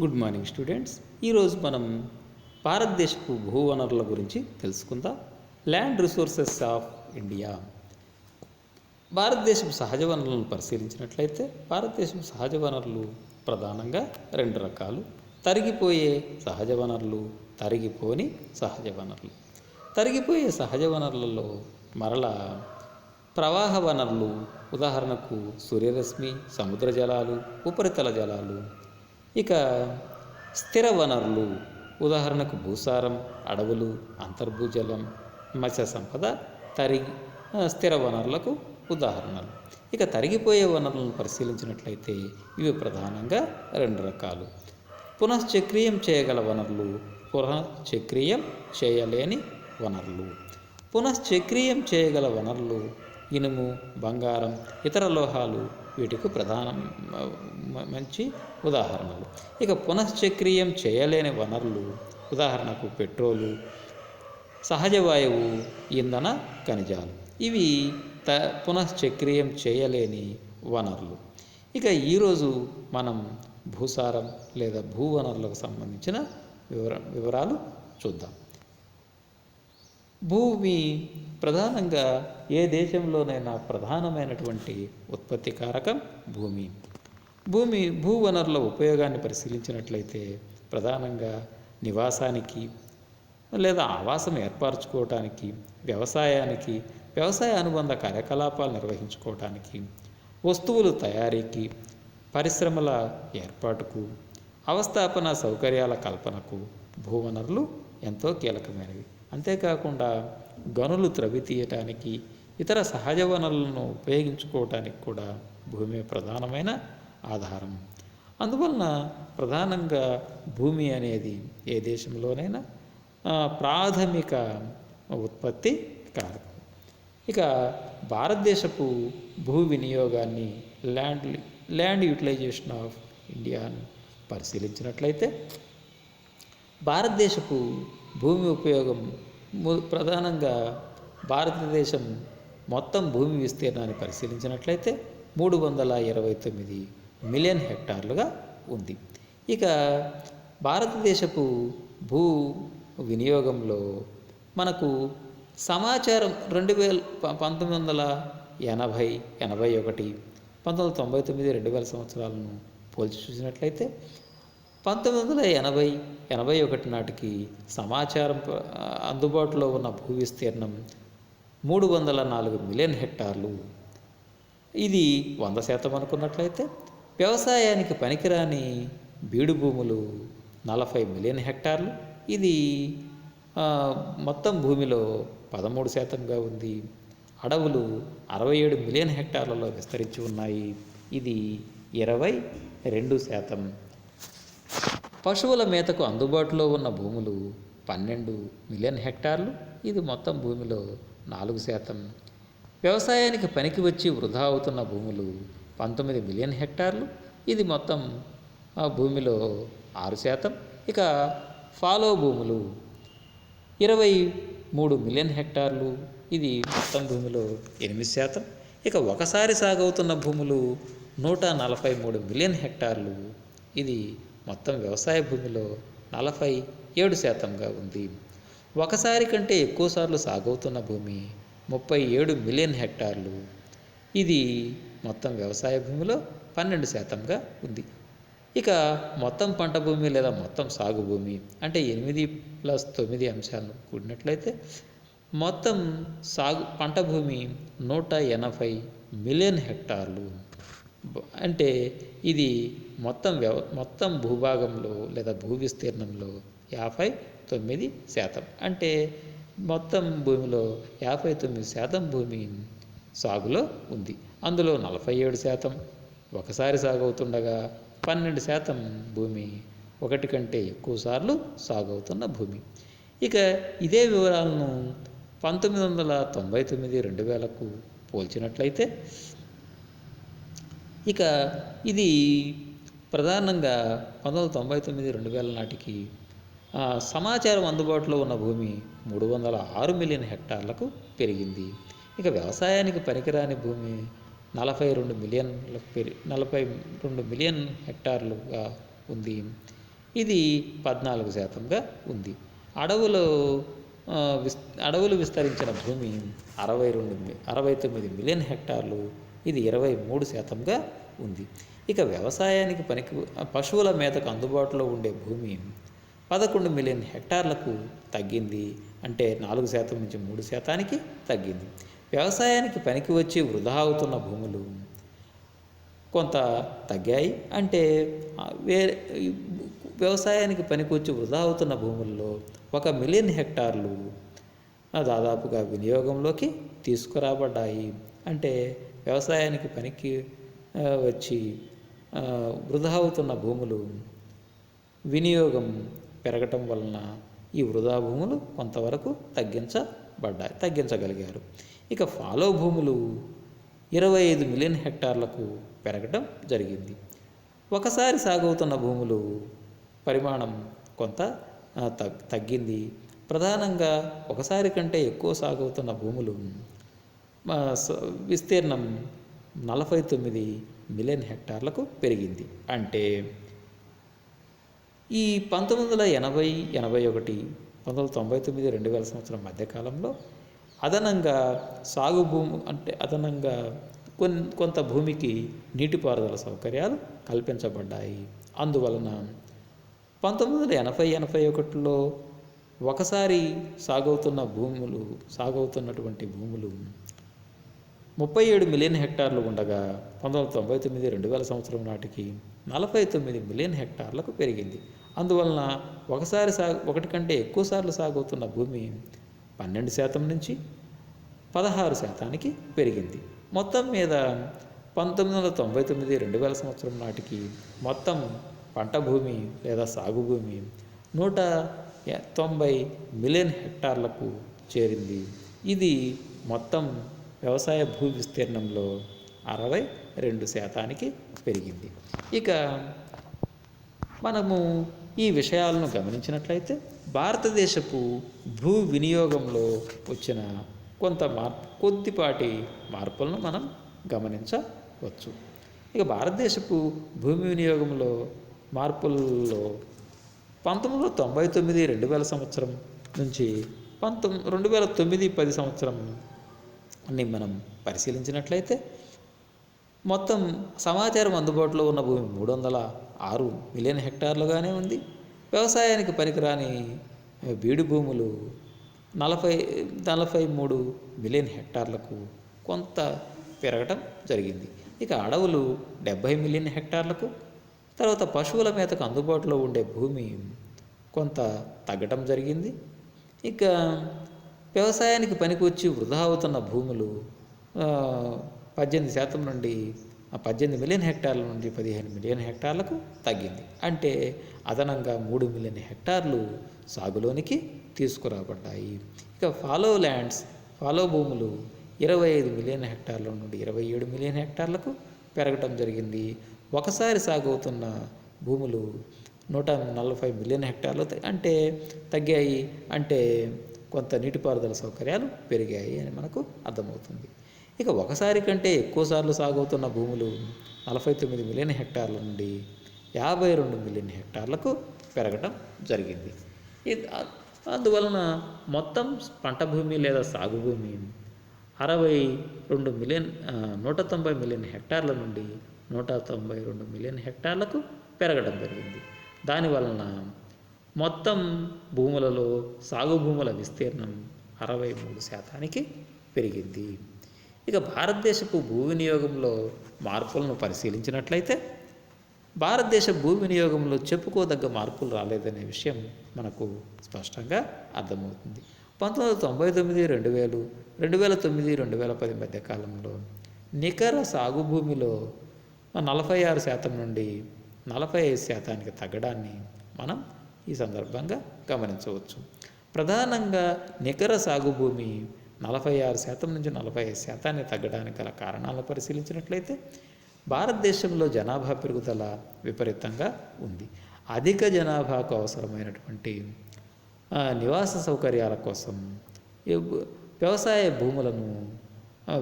Good morning students. ఈరోజు మనం భారతదేశపు భూ వనరుల గురించి తెలుసుకుందాం. Land resources of India. భారతదేశపు సహజ వనరులను పరిశీలించినట్లయితే భారతదేశం సహజ వనరులు ప్రధానంగా రెండు రకాలు. తరిగిపోయే సహజ వనరులు తరిగిపోని సహజ వనరులు. తరిగిపోయే సహజ వనరులలో మరల ప్రవాహ వనరులు ఉదాహరణకు సూర్యరశ్మి సముద్ర జలాలు ఉపరితల జలాలు ఇక స్థిర వనరులు ఉదాహరణకు భూసారం అడవులు అంతర్భూజలం మత్స్య సంపద తరిగి స్థిర వనరులకు ఉదాహరణలు. ఇక తరిగిపోయే వనరులను పరిశీలించినట్లయితే ఇవి ప్రధానంగా రెండు రకాలు. పునశ్చక్రియం చేయగల వనరులు పునశ్చక్రియం చేయలేని వనరులు. పునశ్చక్రియం చేయగల వనరులు ఇనుము బంగారం ఇతర లోహాలు వీటికి ప్రధాన మంచి ఉదాహరణలు. ఇక పునశ్చక్రీయం చేయలేని వనరులు ఉదాహరణకు పెట్రోలు సహజ వాయువు ఇంధన ఖనిజాలు. ఇవి త పునశ్చక్రీయం చేయలేని వనరులు. ఇక ఈరోజు మనం భూసారం లేదా భూ వనరులకు సంబంధించిన వివర వివరాలు చూద్దాం. భూమి ప్రధానంగా ఏ దేశంలోనైనా ప్రధానమైనటువంటి ఉత్పత్తి కారకం భూమి. భూమి భూ వనరుల ఉపయోగాన్ని పరిశీలించినట్లయితే ప్రధానంగా నివాసానికి లేదా ఆవాసం ఏర్పరచుకోవటానికి వ్యవసాయానికి వ్యవసాయ అనుబంధ కార్యకలాపాలు నిర్వహించుకోవటానికి వస్తువులు తయారీకి పరిశ్రమల ఏర్పాటుకు అవస్థాపన సౌకర్యాల కల్పనకు భూవనరులు ఎంతో కీలకమైనవి. అంతేకాకుండా గనులు త్రవ్వి తీయటానికి ఇతర సహజ వనరులను ఉపయోగించుకోవటానికి కూడా భూమి ప్రధానమైన ఆధారం. అందువలన ప్రధానంగా భూమి అనేది ఏ దేశంలోనైనా ప్రాథమిక ఉత్పత్తి కారకం. ఇక భారతదేశపు భూ వినియోగాన్ని ల్యాండ్ ల్యాండ్ యూటిలైజేషన్ ఆఫ్ ఇండియాను పరిశీలించినట్లయితే భారతదేశపు భూమి ఉపయోగం ప్రధానంగా భారతదేశం మొత్తం భూమి విస్తీర్ణాన్ని పరిశీలించినట్లయితే మూడు వందల ఇరవై తొమ్మిది మిలియన్ హెక్టార్లుగా ఉంది. ఇక భారతదేశపు భూ వినియోగంలో మనకు సమాచారం రెండు వేల పంతొమ్మిది వందల ఎనభై ఎనభై ఒకటి పంతొమ్మిది వందల తొంభై తొమ్మిది రెండు వేల సంవత్సరాలను పోల్చి చూసినట్లయితే పంతొమ్మిది వందల ఎనభై ఎనభై ఒకటి నాటికి సమాచారం అందుబాటులో ఉన్న భూ విస్తీర్ణం మూడు వందల నాలుగు మిలియన్ హెక్టార్లు. ఇది వంద శాతం అనుకున్నట్లయితే వ్యవసాయానికి పనికిరాని బీడు భూములు నలభై మిలియన్ హెక్టార్లు. ఇది మొత్తం భూమిలో పదమూడు శాతంగా ఉంది. అడవులు అరవై ఏడు మిలియన్ హెక్టార్లలో విస్తరించి ఉన్నాయి. ఇది ఇరవై రెండు శాతం. పశువుల మేతకు అందుబాటులో ఉన్న భూములు పన్నెండు మిలియన్ హెక్టార్లు. ఇది మొత్తం భూమిలో నాలుగు శాతం. వ్యవసాయానికి పనికి వచ్చి వృధా అవుతున్న భూములు పంతొమ్మిది మిలియన్ హెక్టార్లు. ఇది మొత్తం ఆ భూమిలో ఆరు శాతం. ఇక ఫాలో భూములు ఇరవై మూడు మిలియన్ హెక్టార్లు. ఇది మొత్తం భూమిలో ఎనిమిది శాతం. ఇక ఒకసారి సాగవుతున్న భూములు నూట నలభై మూడు మిలియన్ హెక్టార్లు. ఇది మొత్తం వ్యవసాయ భూమిలో నలభై ఏడు శాతంగా ఉంది. ఒకసారి కంటే ఎక్కువసార్లు సాగవుతున్న భూమి ముప్పై ఏడు మిలియన్ హెక్టార్లు. ఇది మొత్తం వ్యవసాయ భూమిలో పన్నెండు శాతంగా ఉంది. ఇక మొత్తం పంట భూమి లేదా మొత్తం సాగు భూమి అంటే ఎనిమిది ప్లస్ తొమ్మిది అంశాలను కూడినట్లయితే మొత్తం సాగు పంట భూమి నూట ఎనభై మిలియన్ హెక్టార్లు. అంటే ఇది మొత్తం వ్యవ మొత్తం భూభాగంలో లేదా భూ విస్తీర్ణంలో యాభై తొమ్మిది శాతం. అంటే మొత్తం భూమిలో యాభై తొమ్మిది శాతం భూమి సాగులో ఉంది. అందులో నలభై ఏడు శాతం ఒకసారి సాగవుతుండగా పన్నెండు శాతం భూమి ఒకటి కంటే ఎక్కువ సార్లు సాగవుతున్న భూమి. ఇక ఇదే వివరాలను పంతొమ్మిది వందల తొంభై తొమ్మిది రెండు వేలకు పోల్చినట్లయితే ఇక ఇది ప్రధానంగా పంతొమ్మిది వందల తొంభై తొమ్మిది రెండు వేల నాటికి సమాచారం అందుబాటులో ఉన్న భూమి మూడు వందల ఆరు మిలియన్ హెక్టార్లకు పెరిగింది. ఇక వ్యవసాయానికి పనికిరాని భూమి నలభై రెండు మిలియన్లకు పెరి నలభై రెండు మిలియన్ హెక్టార్లుగా ఉంది. ఇది పద్నాలుగు శాతంగా ఉంది. అడవులు విస్ అడవులు విస్తరించిన భూమి అరవై రెండు అరవై తొమ్మిది మిలియన్ హెక్టార్లు ఇది ఇరవై మూడు శాతంగా ఉంది. ఇక వ్యవసాయానికి పనికి పశువుల మేతకు అందుబాటులో ఉండే భూమి పదకొండు మిలియన్ హెక్టార్లకు తగ్గింది. అంటే నాలుగు శాతం నుంచి మూడు శాతానికి తగ్గింది. వ్యవసాయానికి పనికి వచ్చి వృధా అవుతున్న భూములు కొంత తగ్గాయి. అంటే వేరే వ్యవసాయానికి పనికొచ్చి వృధా అవుతున్న భూముల్లో ఒక మిలియన్ హెక్టార్లు దాదాపుగా వినియోగంలోకి తీసుకురాబడ్డాయి. అంటే వ్యవసాయానికి పనికి వచ్చి వృధా అవుతున్న భూములు వినియోగం పెరగటం వలన ఈ వృధా భూములు కొంతవరకు తగ్గించబడ్డాయి తగ్గించగలిగారు. ఇక ఫాలో భూములు ఇరవై ఐదు మిలియన్ హెక్టార్లకు పెరగటం జరిగింది. ఒకసారి సాగవుతున్న భూములు పరిమాణం కొంత తగ్ తగ్గింది. ప్రధానంగా ఒకసారి కంటే ఎక్కువ సాగవుతున్న భూములు స- విస్తీర్ణం నలభై తొమ్మిది మిలియన్ హెక్టార్లకు పెరిగింది. అంటే ఈ పంతొమ్మిది వందల ఎనభై ఎనభై ఒకటి పంతొమ్మిది వందల తొంభై తొమ్మిది రెండు వేల సంవత్సరం మధ్యకాలంలో అదనంగా సాగు భూమి అంటే అదనంగా కొన్ కొంత భూమికి నీటిపారుదల సౌకర్యాలు కల్పించబడ్డాయి. అందువలన పంతొమ్మిది వందల ఎనభై ఎనభై ఒకటిలో ఒకసారి సాగవుతున్న భూములు సాగవుతున్నటువంటి భూములు ముప్పై ఏడు మిలియన్ హెక్టార్లు ఉండగా పంతొమ్మిది వందల తొంభై తొమ్మిది రెండు వేల సంవత్సరం నాటికి నలభై తొమ్మిది మిలియన్ హెక్టార్లకు పెరిగింది. అందువలన ఒకసారి సా ఒకటి కంటే ఎక్కువ సార్లు సాగవుతున్న భూమి పన్నెండు శాతం నుంచి పదహారు శాతానికి పెరిగింది. మొత్తం మీద పంతొమ్మిది వందల తొంభై తొమ్మిది రెండు వేల సంవత్సరం నాటికి మొత్తం పంట భూమి లేదా సాగు భూమి నూట తొంభై మిలియన్ హెక్టార్లకు చేరింది. ఇది మొత్తం వ్యవసాయ భూ విస్తీర్ణంలో అరవై రెండు శాతానికి పెరిగింది. ఇక మనము ఈ విషయాలను గమనించినట్లయితే భారతదేశపు భూ వినియోగంలో వచ్చిన కొంత మార్పు కొద్దిపాటి మార్పులను మనం గమనించవచ్చు. ఇక భారతదేశపు భూమి వినియోగంలో మార్పుల్లో పంతొమ్మిది వందల తొంభై తొమ్మిది రెండు వేల సంవత్సరం నుంచి పంతొమ్మిది రెండు వేల తొమ్మిది పది సంవత్సరం ని మనం పరిశీలించినట్లయితే మొత్తం సమాచారం అందుబాటులో ఉన్న భూమి మూడు వందల ఆరు మిలియన్ హెక్టార్లుగానే ఉంది. వ్యవసాయానికి పనికిరాని బీడు భూములు నలభై నలభై మూడు మిలియన్ హెక్టార్లకు కొంత పెరగటం జరిగింది. ఇక అడవులు డెబ్భై మిలియన్ హెక్టార్లకు తర్వాత పశువుల మేతకు అందుబాటులో ఉండే భూమి కొంత తగ్గటం జరిగింది. ఇక వ్యవసాయానికి పనికొచ్చి వృధా అవుతున్న భూములు పద్దెనిమిది శాతం నుండి పద్దెనిమిది మిలియన్ హెక్టార్ల నుండి పదిహేను మిలియన్ హెక్టార్లకు తగ్గింది. అంటే అదనంగా మూడు మిలియన్ హెక్టార్లు సాగులోనికి తీసుకురాబడ్డాయి. ఇక ఫాలో ల్యాండ్స్ ఫాలో భూములు ఇరవై ఐదు మిలియన్ హెక్టార్ల నుండి ఇరవై ఏడు మిలియన్ హెక్టార్లకు పెరగటం జరిగింది. ఒకసారి సాగవుతున్న భూములు నూట నలభై మిలియన్ హెక్టార్లు అంటే తగ్గాయి. అంటే కొంత నీటిపారుదల సౌకర్యాలు పెరిగాయి అని మనకు అర్థమవుతుంది. ఇక ఒకసారి కంటే ఎక్కువసార్లు సాగవుతున్న భూములు నలభై తొమ్మిది మిలియన్ హెక్టార్ల నుండి యాభై రెండు మిలియన్ హెక్టార్లకు పెరగటం జరిగింది. అందువలన మొత్తం పంట భూమి లేదా సాగు భూమి అరవై రెండు మిలియన్ నూట తొంభై మిలియన్ హెక్టార్ల నుండి నూట తొంభై రెండు మిలియన్ హెక్టార్లకు పెరగడం జరిగింది. దానివలన మొత్తం భూములలో సాగు భూముల విస్తీర్ణం అరవై మూడు శాతానికి పెరిగింది. ఇక భారతదేశపు భూ వినియోగంలో మార్పులను పరిశీలించినట్లయితే భారతదేశ భూ వినియోగంలో చెప్పుకోదగ్గ మార్పులు రాలేదనే విషయం మనకు స్పష్టంగా అర్థమవుతుంది. పంతొమ్మిది వందల తొంభై తొమ్మిది రెండు వేలు రెండు వేల తొమ్మిది రెండు వేల పది మధ్య కాలంలో నికర సాగు భూమిలో నలభై ఆరు శాతం నుండి నలభై ఐదు శాతానికి తగ్గడాన్ని మనం ఈ సందర్భంగా గమనించవచ్చు. ప్రధానంగా నికర సాగు భూమి నలభై ఆరు శాతం నుంచి నలభై ఐదు శాతాన్ని తగ్గడానికి గల కారణాలను పరిశీలించినట్లయితే భారతదేశంలో జనాభా పెరుగుదల విపరీతంగా ఉంది. అధిక జనాభాకు అవసరమైనటువంటి నివాస సౌకర్యాల కోసం వ్యవసాయ భూములను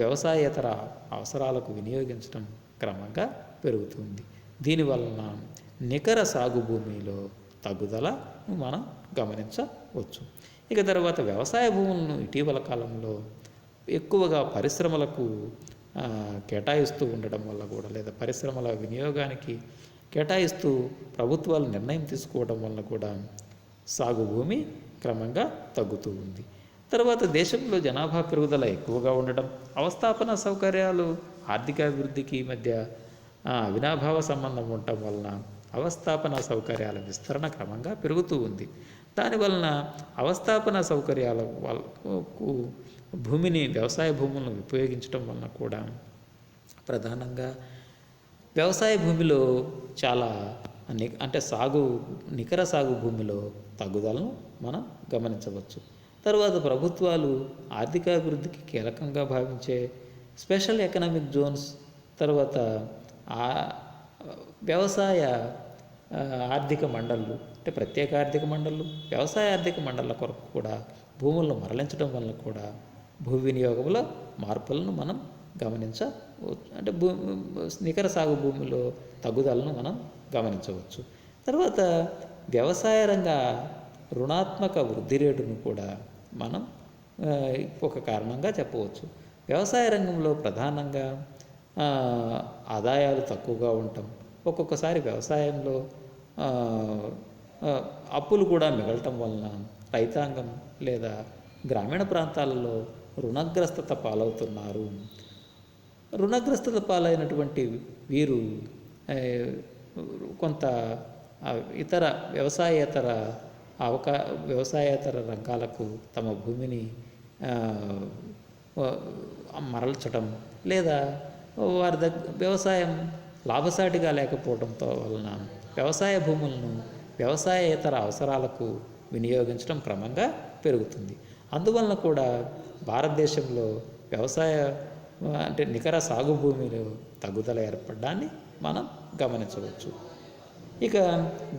వ్యవసాయేతర అవసరాలకు వినియోగించడం క్రమంగా పెరుగుతుంది. దీనివలన నికర సాగు భూమిలో తగ్గుదల మనం గమనించవచ్చు. ఇక తర్వాత వ్యవసాయ భూములను ఇటీవల కాలంలో ఎక్కువగా పరిశ్రమలకు కేటాయిస్తూ ఉండడం వల్ల కూడా లేదా పరిశ్రమల వినియోగానికి కేటాయిస్తూ ప్రభుత్వాలు నిర్ణయం తీసుకోవడం వల్ల కూడా సాగు భూమి క్రమంగా తగ్గుతూ ఉంది. తర్వాత దేశంలో జనాభా పెరుగుదల ఎక్కువగా ఉండడం అవస్థాపన సౌకర్యాలు ఆర్థికాభివృద్ధికి మధ్య వినాభావ సంబంధం ఉండటం వలన అవస్థాపన సౌకర్యాల విస్తరణ క్రమంగా పెరుగుతూ ఉంది. దానివలన అవస్థాపన సౌకర్యాల వాళ్ళకు భూమిని వ్యవసాయ భూములను ఉపయోగించడం వలన కూడా ప్రధానంగా వ్యవసాయ భూమిలో చాలా ని- అంటే సాగు నికర సాగు భూమిలో తగ్గుదలను మనం గమనించవచ్చు. తరువాత ప్రభుత్వాలు ఆర్థికాభివృద్ధికి కీలకంగా భావించే స్పెషల్ ఎకనామిక్ జోన్స్ తర్వాత వ్యవసాయ ఆర్థిక మండళ్ళు అంటే ప్రత్యేక ఆర్థిక మండళ్ళు వ్యవసాయ ఆర్థిక మండళ్ళ కొరకు కూడా భూములను మరలించడం వల్ల కూడా భూ వినియోగంలో మార్పులను మనం గమనించ అంటే భూ నికర సాగు భూమిలో తగ్గుదలను మనం గమనించవచ్చు. తర్వాత వ్యవసాయ రంగ రుణాత్మక వృద్ధి రేటును కూడా మనం ఒక కారణంగా చెప్పవచ్చు. వ్యవసాయ రంగంలో ప్రధానంగా ఆదాయాలు తక్కువగా ఉండటం ఒక్కొక్కసారి వ్యవసాయంలో అప్పులు కూడా మిగలటం వలన రైతాంగం లేదా గ్రామీణ ప్రాంతాలలో రుణగ్రస్తత పాలవుతున్నారు. రుణగ్రస్తత పాలైనటువంటి వీరు కొంత ఇతర వ్యవసాయేతర అవకా వ్యవసాయేతర రంగాలకు తమ భూమిని మరల్చడం లేదా వారి దగ్గర వ్యవసాయం లాభసాటిగా లేకపోవడంతో వలన వ్యవసాయ భూములను వ్యవసాయేతర అవసరాలకు వినియోగించడం క్రమంగా పెరుగుతుంది. అందువలన కూడా భారతదేశంలో వ్యవసాయ అంటే నికర సాగు భూమిలో తగ్గుదల ఏర్పడడాన్ని మనం గమనించవచ్చు. ఇక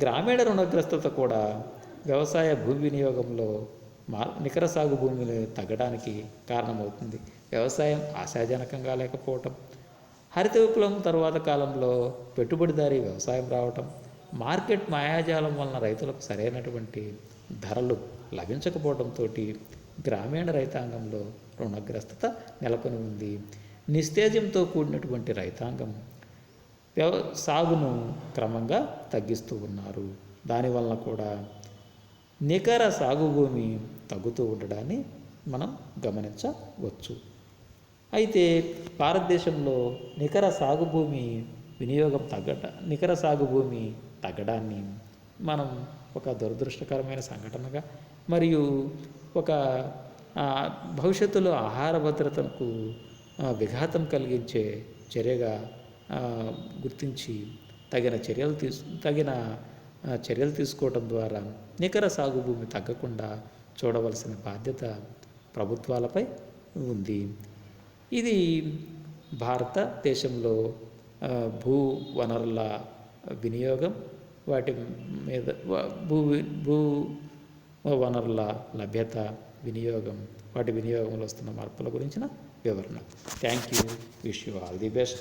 గ్రామీణ రుణగ్రస్తత కూడా వ్యవసాయ భూమి వినియోగంలో మా నికర సాగు భూమిలో తగ్గడానికి కారణమవుతుంది. వ్యవసాయం ఆశాజనకంగా లేకపోవటం హరిత విప్లవం తరువాత కాలంలో పెట్టుబడిదారీ వ్యవసాయం రావటం మార్కెట్ మాయాజాలం వలన రైతులకు సరైనటువంటి ధరలు లభించకపోవడంతో గ్రామీణ రైతాంగంలో రుణగ్రస్తత నెలకొని ఉంది. నిస్తేజంతో కూడినటువంటి రైతాంగం వ్యవ సాగును క్రమంగా తగ్గిస్తూ ఉన్నారు. దానివలన కూడా నికర సాగు భూమి తగ్గుతూ ఉండడాన్ని మనం గమనించవచ్చు. అయితే భారతదేశంలో నికర సాగు భూమి వినియోగం తగ్గట నికర సాగు భూమి తగ్గడాన్ని మనం ఒక దురదృష్టకరమైన సంఘటనగా మరియు ఒక భవిష్యత్తులో ఆహార భద్రతకు విఘాతం కలిగించే చర్యగా గుర్తించి తగిన చర్యలు తీసు తగిన చర్యలు తీసుకోవడం ద్వారా నికర సాగు భూమి తగ్గకుండా చూడవలసిన బాధ్యత ప్రభుత్వాలపై ఉంది. ఇది భారతదేశంలో భూ వనరుల వినియోగం వాటి మీద భూ భూ వనరుల లభ్యత వినియోగం వాటి వినియోగంలో వస్తున్న మార్పుల గురించిన వివరణ. Thank you wish you all the best